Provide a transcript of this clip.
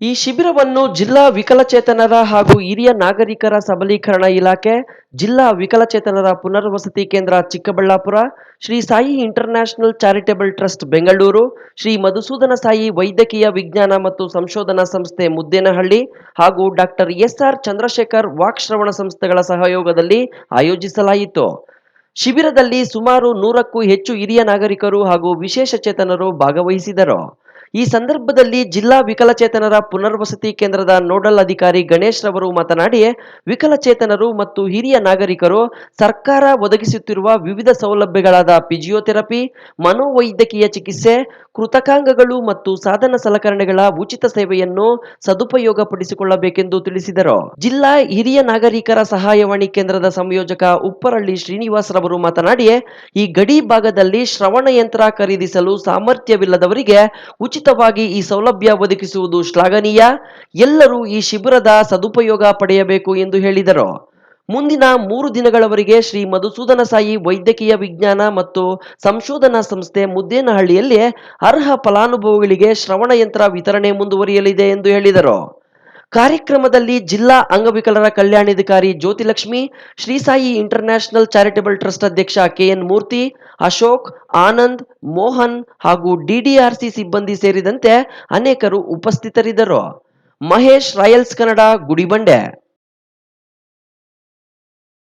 ಈ ಶಿಬಿರವನ್ನು ಜಿಲ್ಲಾ ವಿಕಲಚೇತನರ ಹಾಗೂ ಹಿರಿಯ ನಾಗರಿಕರ ಸಬಲೀಕರಣ ಇಲಾಖೆ, ಜಿಲ್ಲಾ ವಿಕಲಚೇತನರ ಪುನರ್ವಸತಿ ಕೇಂದ್ರ Chikkaballapur, Shri Sai international charitable trust Bengaluru, Shri Madhusudana Sai ವೈದ್ಯಕೀಯ ವಿಜ್ಞಾನ ಮತ್ತು ಸಂಶೋಧನಾ ಸಂಸ್ಥೆ ಮುದ್ದೇನಹಳ್ಳಿ ಹಾಗೂ ಡಾಕ್ಟರ್ ಎಸ್ಆರ್ ಚಂದ್ರಶೇಖರ್ ವಾಕ್ಶ್ರವಣ ಸಂಸ್ಥೆಗಳ ಸಹಯೋಗದಲ್ಲಿ ಆಯೋಜಿಸಲಾಯಿತು. ಶಿಬಿರದಲ್ಲಿ ಸುಮಾರು ನೂರಕ್ಕೂ ಹೆಚ್ಚು ಹಿರಿಯ ನಾಗರಿಕರು ಹಾಗೂ ವಿಶೇಷ ಚೇತನರು ಭಾಗವಹಿಸಿದರು. ಈ ಸಂದರ್ಭದಲ್ಲಿ ಜಿಲ್ಲಾ ವಿಕಲಚೇತನರ ಪುನರ್ವಸತಿ ಕೇಂದ್ರದ ನೋಡಲ್ ಅಧಿಕಾರಿ ಗಣೇಶ್ ರವರು ಮಾತನಾಡಿ ವಿಕಲಚೇತನರು ಮತ್ತು ಹಿರಿಯ ನಾಗರಿಕರು ಸರ್ಕಾರ ಒದಗಿಸುತ್ತಿರುವ ವಿವಿಧ ಸೌಲಭ್ಯಗಳಾದ ಫಿಜಿಯೋಥೆರಪಿ, ಮನೋವೈದ್ಯಕೀಯ ಚಿಕಿತ್ಸೆ ಕೃತಕಾಂಗಗಳು ಮತ್ತು ಸಾಧನ ಸಲಕರಣೆಗಳ ಉಚಿತ ಸೇವೆಯನ್ನು ಸದುಪಯೋಗಪಡಿಸಿಕೊಳ್ಳಬೇಕೆಂದು ತಿಳಿಸಿದರು. ಜಿಲ್ಲಾ ಹಿರಿಯ ನಾಗರಿಕರ ಸಹಾಯವಾಣಿ ಕೇಂದ್ರದ ಸಂಯೋಜಕ ಉಪ್ಪರಳ್ಳಿ ಶ್ರೀನಿವಾಸ್ ರವರು ಮಾತನಾಡಿ ಈ ಗಡಿ ಭಾಗದಲ್ಲಿ ಶ್ರವಣ ಯಂತ್ರ ಖರೀದಿಸಲು ಸಾಮರ್ಥ್ಯವಿಲ್ಲದವರಿಗೆ ಉಚಿತವಾಗಿ ಈ ಸೌಲಭ್ಯ ಒದಗಿಸುವುದು ಶ್ಲಾಘನೀಯ. ಎಲ್ಲರೂ ಈ ಶಿಬಿರದ ಸದುಪಯೋಗ ಪಡೆಯಬೇಕು ಎಂದು ಹೇಳಿದರು. ಮುಂದಿನ ಮೂರು ದಿನಗಳವರೆಗೆ ಶ್ರೀ ಮಧುಸೂದನ ಸಾಯಿ ವೈದ್ಯಕೀಯ ವಿಜ್ಞಾನ ಮತ್ತು ಸಂಶೋಧನಾ ಸಂಸ್ಥೆ ಮುದ್ದೇನಹಳ್ಳಿಯಲ್ಲಿ ಅರ್ಹ ಫಲಾನುಭವಿಗಳಿಗೆ ಶ್ರವಣ ಯಂತ್ರ ವಿತರಣೆ ಮುಂದುವರಿಯಲಿದೆ ಎಂದು ಹೇಳಿದರು. ಕಾರ್ಯಕ್ರಮದಲ್ಲಿ ಜಿಲ್ಲಾ ಅಂಗವಿಕಲರ ಕಲ್ಯಾಣಾಧಿಕಾರಿ Jyothilakshmi, Shri Sai international charitable trust ಅಧ್ಯಕ್ಷ ಕೆಎನ್ ಮೂರ್ತಿ, ಅಶೋಕ್, ಆನಂದ್, ಮೋಹನ್ ಹಾಗೂ ಡಿಡಿಆರ್ಸಿ ಸಿಬ್ಬಂದಿ ಸೇರಿದಂತೆ ಅನೇಕರು ಉಪಸ್ಥಿತರಿದ್ದರು. ಮಹೇಶ್ ರಾಯಲ್ಸ್ ಕನ್ನಡ, ಗುಡಿಬಂಡೆ.